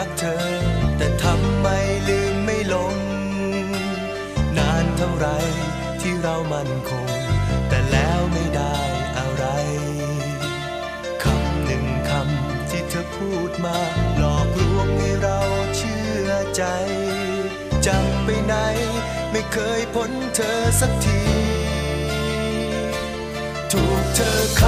รักเธอ แต่ทำไมลืมไม่ลง นานเท่าไรที่เรามันคง แต่แล้วไม่ได้อะไรคำหนึ่งคำที่เธอพูดมา หลอกลวงให้เราเชื่อใจจำไปไหน ไม่เคยพ้นเธอสักที ถูกเธอค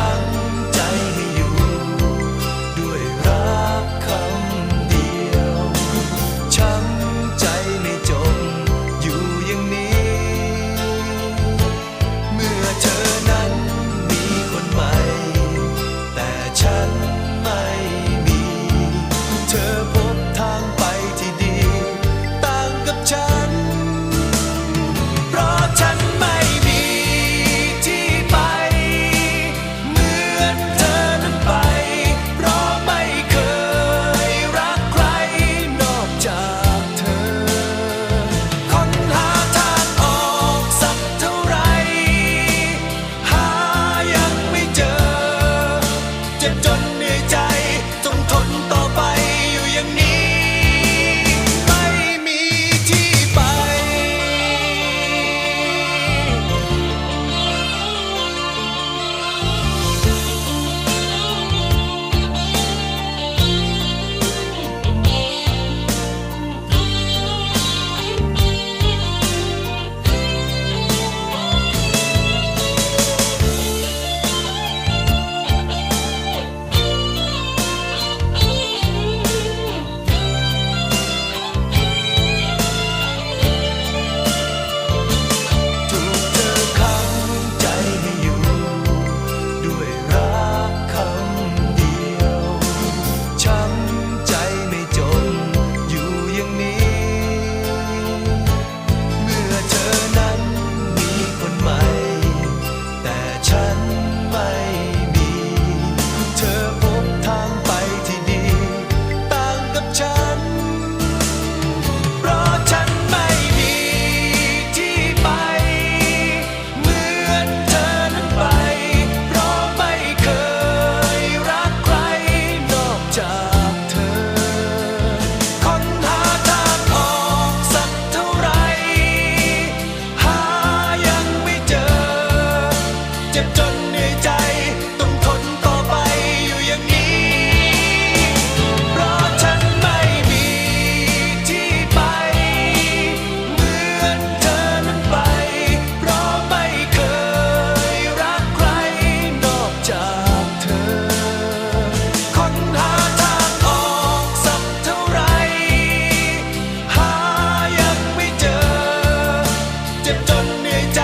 จะจนเหนื่อยใจ